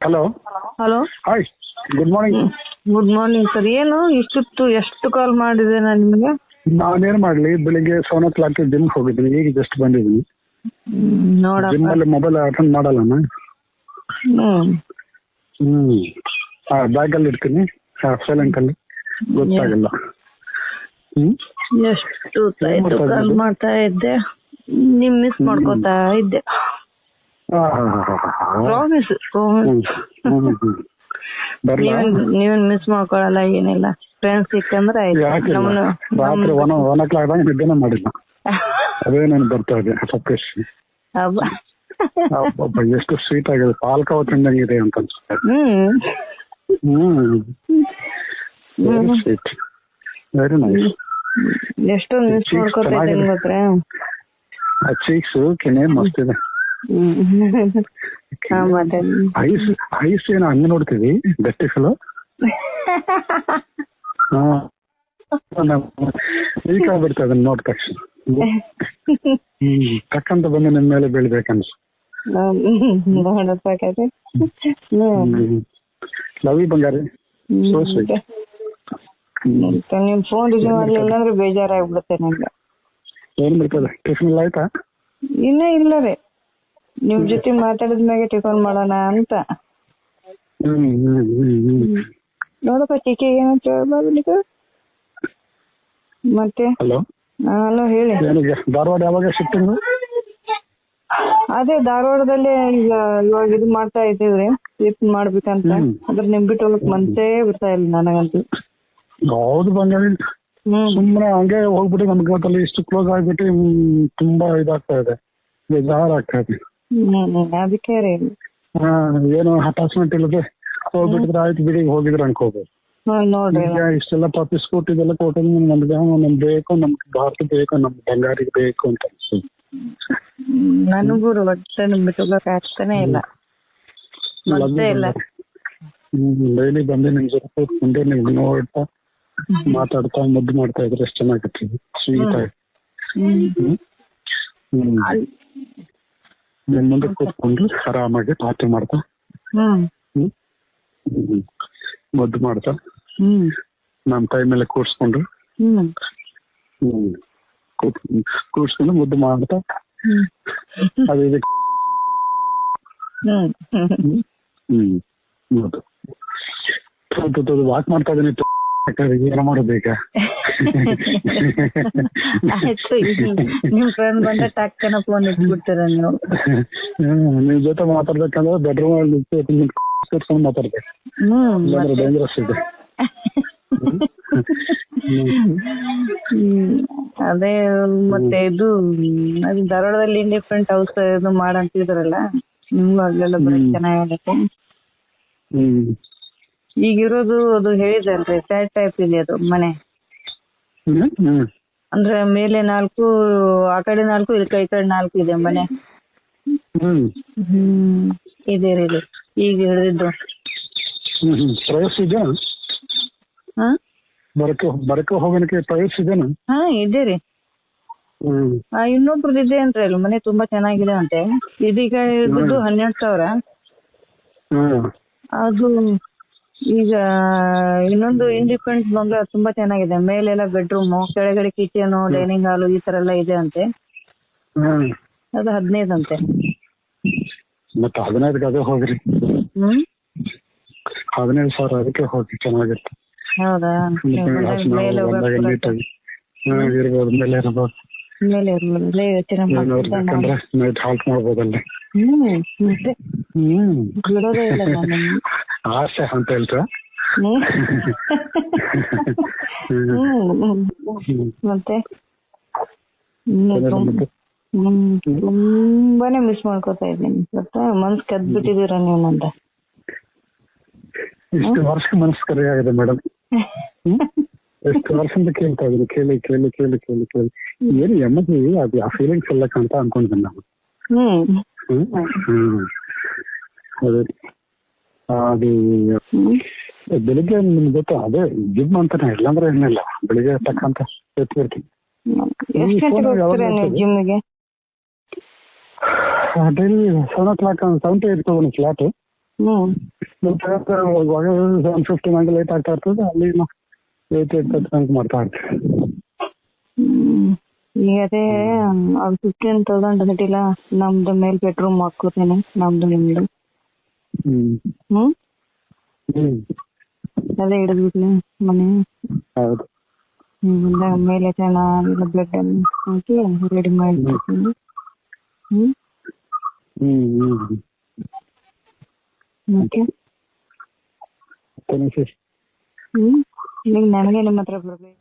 Hello hello hi good morning good morning sir ಏನು? ಇಷ್ಟೊತ್ತು ಎಷ್ಟು ಕಾಲ್ ಮಾಡಿದೆ ನಾನು ನಿಮಗೆ? ನಾನೇನ್ ಮಾಡ್ಲಿ ಬೆಳಿಗ್ಗೆ ಸೆವೆನ್ ಓ ಕ್ಲಾಕ್ ಜಿಮ್ ಹೋಗಿದ್ವಿ. ಈಗ ಜಸ್ಟ್ ಬಂದಿದ್ವಿ. ಜಿಮ್ ನೋಡಪ್ಪ. ಅಲ್ಲಿ ಮೊಬೈಲ್ ಅಟೆಂಡ್ ಮಾಡಲ್ಲ ಹ್ಮ್. ಹಾ ಬ್ಯಾಗ್ ಅಲ್ಲಿ ಇಡ್ತೀನಿ. ಸೈಲೆಂಟ್ ಅಲ್ಲಿ. ಗೊತ್ತಾಗಲ್ಲ. ಎಷ್ಟು ಕಾಲ್ ಮಾಡ್ತಾ ಇದ್ದೆ. ನಿಮ್ ಮಿಸ್ ಮಾಡ್ಕೊತಾ ಇದ್ದೆ. ಪ್ರಾಮಿಸ್ ನೀವೇನ್ ಮಿಸ್ ಮಾಡ್ಕೊಳಲ್ಲ ಏನಿಲ್ಲ. ಫ್ರೆಂಡ್ಸ್ ಸಿಕ್ಕಂದ್ರೆ ರಾತ್ರಿ ಒನ್ ಒನ್ ಓ ಕ್ಲಾಕ್ ದಾಗ ಮಾಡಿಲ್ಲ. ಅದೇ ನಾನು ಬರ್ತಾ ಇದೆ ಸಪ್ರೇಶ್ ಎಷ್ಟು ಸ್ವೀಟ್ ಆಗಿದೆ. ಪಾಲ್ಕಾವ ಇದೆ ಅಂತ ಅನ್ಸುತ್ತೆ. ಹ್ಮ್. ಸ್ವೀಟ್ ವೆರಿ ನೈಸ್ ಎಷ್ಟೊಂದು ಮಿಸ್ ಮಾಡ್ಕೊತಾ ಚೀಕ್ಸ್ ಕೆನೆ ಮಸ್ತ್ ಇದೆ. ಐಸ್ ಐಸ್ ಏನು ಹಂಗ ನೋಡ್ತೀವಿ ಗಟ್ಟಿ ಫಿಲೋ ಬಿಡ್ತ ಈಗ ಅದನ್ನ ನೋಡಿದ ತಕ್ಷಣ. ಹ್ಮ್ ಟಕ್ಕಂತ ಬಂದು ನಿಮ್ ಮೇಲೆ ಬೀಳ್ಬೇಕನ್ಸ. ಲವ್ ಬಂಗಾರಿ. ಹ್ಮ್. ಮತ್ತೆ ನಿಮ್ ಫೋನ್ ರಿಸೀವ್ ಮಾಡ್ಲಿಲ್ಲ ಅಂದ್ರೆ ಬೇಜಾರಾಗ್ಬಿಡುತ್ತೆ ನಂಗೆ. ಏನ್ ಬಿಡ್ತದೆ ಟಿಫಿನ್ ಆಯ್ತಾ? ಇನ್ನೇ ಇಲ್ಲ ರೀ ನಿಮ್ ಜೊತೆ ಮಾತಾಡಿದ್ಮ್ಯಾಗೆ ಟಿಫನ್ ಮಾಡೋಣ ಅಂತ. ನೋಡಪ್ಪ ಟೀಕೆ ಏನಂತ ಹೇಳ್ಬಾರ್ದು ನೀವು ಮತ್ತೆ? ಹಲೋ? ಹಲೋ ಹೇಳಿ. ಧಾರವಾಡ ಯಾವಾಗ ಶಿಫ್ಟಿಂಗ್ ಅದೇ ಧಾರವಾಡದಲ್ಲೇ ಈಗ ಇವಾಗ ಇದು ಮಾಡ್ತಾ ಇದ್ದೀವಿ ಶಿಫ್ಟ್ ಮಾಡ್ಬೇಕಂತ. ಅದ್ರ ನಿಮ್ ಬಿಟ್ಟು ಹೋಗಕ್ ಮನ್ಸೇ ಬರ್ತಾ ಇಲ್ಲ ನನಗಂತೂ. ಹೌದು ಹ್ಮ್. ಸುಮ್ಮನೆ ಹಂಗೆ ಹೋಗ್ಬಿಟ್ಟು ನಮ್ಗೆ ಇಷ್ಟು ಕ್ಲೋಸ್ ಆಗ್ಬಿಟ್ಟು ತುಂಬಾ ಇದಾಗ್ತಾ ಇದೆ. ಬೇಜಾರ್ ಆಗ್ತಾ ಇದೆ. ಅದಕ್ಕೆ ರೀ ಹಾ ಏನು ಅಟ್ಯಾಚ್ಮೆಂಟ್ ಇಲ್ಲದೆ ಹೋಗ್ಬಿಟ್ಟಿದ್ರೆ ಆಯ್ತು ಬಿಡಿ ಹೋಗಿದ್ರೆ ಅನ್ಕೋಬಹುದು ಹ್ಮ್ ನೋಡ್ರಿ. ಈಗ ಇಷ್ಟೆಲ್ಲ ಪಾಪಿ ಸ್ಕೂಟಿ ಇದೆಲ್ಲ ಕೊಟ್ಟಿದ್ದು ನಮ್ಗೆ ನಮ್ ಬೇಕು ನಮ್ಗೆ ಭಾರತ ಬೇಕು ನಮ್ ಬಂಗಾರಿಗೆ ಬೇಕು ಅಂತ ಅನ್ಸುತ್ತೆ. ನನಗೂ ಒಟ್ಟೆ ನಿಮ್ ಬಿಟ್ಟು ಆಗ್ತಾನೆ ಇಲ್ಲ. ಇಲ್ಲ. ಡೈಲಿ ಬಂದು ನಿಮ್ ಜೊತೆ ಕೂತ್ಕೊಂಡು ನಿಮ್ಗೆ ನೋಡ್ತಾ ಮಾತಾಡ್ತಾ ಮುದ್ದು ಮಾಡ್ತಾ ಇದ್ರೆ ಎಷ್ಟು ಚೆನ್ನಾಗಿರ್ತೀವಿ ಸ್ವೀಟ್ ಆಗಿ ನಿಮ್ ಮುಂದೆ ಕೂತ್ಕೊಂಡು ಆರಾಮಾಗಿ ಪಾರ್ಟಿ ಮಾಡ್ತಾ. ಮುದ್ದು ಮಾಡ್ತಾ. ಹ್ಮ್. ನಮ್ ಕೈ ಮೇಲೆ ಕೂರ್ಸ್ಕೊಂಡು. ಕೂರ್ಸ್ಕೊಂಡು ಮುದ್ದು ಮಾಡ್ತಾ. ಅದು ಇದಕ್ಕೆ ಹ್ಮ್. ವಾಕ್ ಮಾಡ್ತಾ ಇದೀನಿ. ಏನೋ ಮಾಡೋದೀಗ ಆಯ್ತು ನಿಮ್ ಫ್ರೆಂಡ್ ಬಂದ ಟಕ್ಕನ ಫೋನ್ ಇಟ್ಬಿಡ್ತೀರ ನೀವು? ನಿಮ್ ಜೊತೆ ಮಾತಾಡ್ಬೇಕಂದ್ರೆ ಬೆಡ್ರೂಮ್ ಅಲ್ಲಿ ಕೂತ್ಕೊಂಡು ಮಾತಾಡ್ಬೇಕು. ಹ್ಮ್ ಇಲ್ಲಾಂದ್ರೆ ಡೇಂಜರಸ್ ಇದೆ. ಅದೇ ಮತ್ತೆ ಇದು ಧಾರವಾಡದಲ್ಲಿ ಇಂಡಿಪೆಂಡೆಂಟ್ ಹೌಸ್ ಇದು ಮಾಡಂತಿದ್ರಲ್ಲ ನಿಮ್ಗೂ ಅಲ್ಲೆಲ್ಲ ಬರೀ ಹ್ಮ್. ಹ್ಮ್. ಈಗಿರೋದು ಅದು ಹೇಳಿದಲ್ರಿ ಫ್ಲಾಟ್ ಟೈಪ್ ಇದೆ ಅದು ಮನೆ. ಅಂದ್ರೆ ಮೇಲೆ ನಾಲ್ಕು ಆ ಕಡೆ ನಾಲ್ಕು ಈ ಕಡೆ ಕಡೆ ನಾಲ್ಕು ಇದೆ ಮನೆ. ಹ್ಮ್. ಇದೆ ರೀ ಇದು. ಈಗ ಹಿಡಿದಿದ್ದು. ಹ್ಮ್ ಪ್ರವೇಶ ಇದೆಯಾ? ಹಾ? ಬರಕ್ಕೆ ಬರಕ್ಕೆ ಹೋಗೋಣಕ್ಕೆ ಇದೆನಾ ಹಾ ಇದೆ ರೀ. ಹ್ಮ್. ಆ ಇನ್ನೊಬ್ರದ್ದು ಇದೆ ಅಂತ ಅಲ್ಲಿ ಮನೆ ತುಂಬಾ ಚೆನ್ನಾಗಿದೆ ಅಂತೆ. ಇದೀಗ ಇದ್ದು ಹನ್ನೆರಡು ಸಾವಿರ. ಹ್ಮ್. ಅದು ಈಗ ಇನ್ನೊಂದು ಇಂಡಿಪೆಂಡೆಂಟ್ ಬಂಗ್ಲಾ ತುಂಬಾ ಚೆನ್ನಾಗಿದೆ. ಮೇಲೆಲ್ಲ ಬೆಡ್ರೂಮ್ ಕೆಳಗಡೆ ಕಿಚನ್ ಡೈನಿಂಗ್ ಹಾಲು ಈ ತರ ಎಲ್ಲ ಇದೆ ಅಂತೆ. ಅದು ಹದಿನೈದು ಅಂತೆ. ಮತ್ತೆ ಹದಿನೈದಕ್ಕೆ ಅದೇ ಹೋಗ್ರಿ. ಹದಿನೈದು ಸಾವಿರ ಅದಕ್ಕೆ ಹೋಗಿ ಚೆನ್ನಾಗಿರುತ್ತೆ. ಹೌದಾ? ಮೇಲೆ ಇರ್ಬೋದು ಮೇಲೆ ಇರ್ಬೋದು. ಮೇಲೆ ಯೋಚನೆ ನೈಟ್ ಹಾಲ್ಟ್ ಮಾಡ್ಬೋದಲ್ಲ ಹ್ಮ್ ಮತ್ತೆ ಹ್ಮ್. ಬಿಡೋದೇ ಇಲ್ಲ ನಾನು ಆಸೆ ಅಂತ ಹೇಳ್ತಾ. ಮತ್ತೆ? ತುಂಬಾನೇ ಮಿಸ್ ಮಾಡ್ಕೊತಾ ಇದ್ದೀನಿ. ಗೊತ್ತಾ ಮನ್ಸ್ ಕದ್ ಬಿಟ್ಟಿದೀರ ನೀವು ನಂದ? ಇಷ್ಟು ವರ್ಷ ಮನಸ್ಸು ಕರೆ ಆಗಿದೆ ಮೇಡಮ್. ಎಷ್ಟು ವರ್ಷದಿಂದ ಕೇಳ್ತಾ ಇದ್ದೀನಿ. ಕೇಳಿ ಕೇಳಿ ಕೇಳಿ ಕೇಳಿ ಕೇಳಿ. ಏನು ಎಮ್ಮದಿ ಅದು ಆ ಫೀಲಿಂಗ್ಸ್ ಎಲ್ಲ ಕಾಣ್ತಾ ಅನ್ಕೊಂಡಿದ್ದೀನಿ ನಾವು. ಹ್ಮ್. ಅದೇ. ಅದು ಬೆಳಿಗ್ಗೆ ನಿಮ್ಗೆ ಗೊತ್ತ ಅದೇ ಜಿಮ್ ಅಂತಾನೆ ಇಲ್ಲಾಂದ್ರೆ ಏನಿಲ್ಲ. ಬೆಳಿಗ್ಗೆ ತಕ್ಕಂತ ಎತ್ತಿರ್ತೀನಿ daily seven o'clock seven to eight ಒಂದು ಫ್ಲಾಟ್ ಹ್ಮ್. ಮತ್ತೆ ಹಂಗೆ ಲೇಟ್ ಆಗ್ತಾ ಇರ್ತದೆ ಅಲ್ಲಿ ಏಟ್ ಏಟ್ ತನಕ ಮಾಡ್ತಾ ಇರ್ತೀವಿ. ಈಗ ಅದೇ ಅವ್ರು ಫಿಫ್ಟೀನ್ ತೌಸಂಡ್ ಅದಿಲ್ಲ ನಮ್ದು ಮೇಲ್ ಬೆಡ್ರೂಮ್ ಹಾಕೋತೇನೆ ನಮ್ದು ನಿಮ್ದು. ಅದೇ ಹಿಡಿದ್ಬಿಡ್ಲಿ ಮನೆ ಹೌದು ಹ್ಮ್ ಅದೇ ಮೇಲೆ ಚೆನ್ನಾಗಿಲ್ಲ ಬೆಡ್ ಅನ್ನು ಹಾಕಿ ರೆಡಿ ಮಾಡಿರ್ತೀನಿ ಹ್ಮ್ ಹ್ಮ್ ಹ್ಮ್ ಓಕೆ ಮತ್ತೆ ಹ್ಮ್ ಈಗ ನನಗೆ ನಿಮ್ಮ ಹತ್ರ ಬರ್ಬೇಕು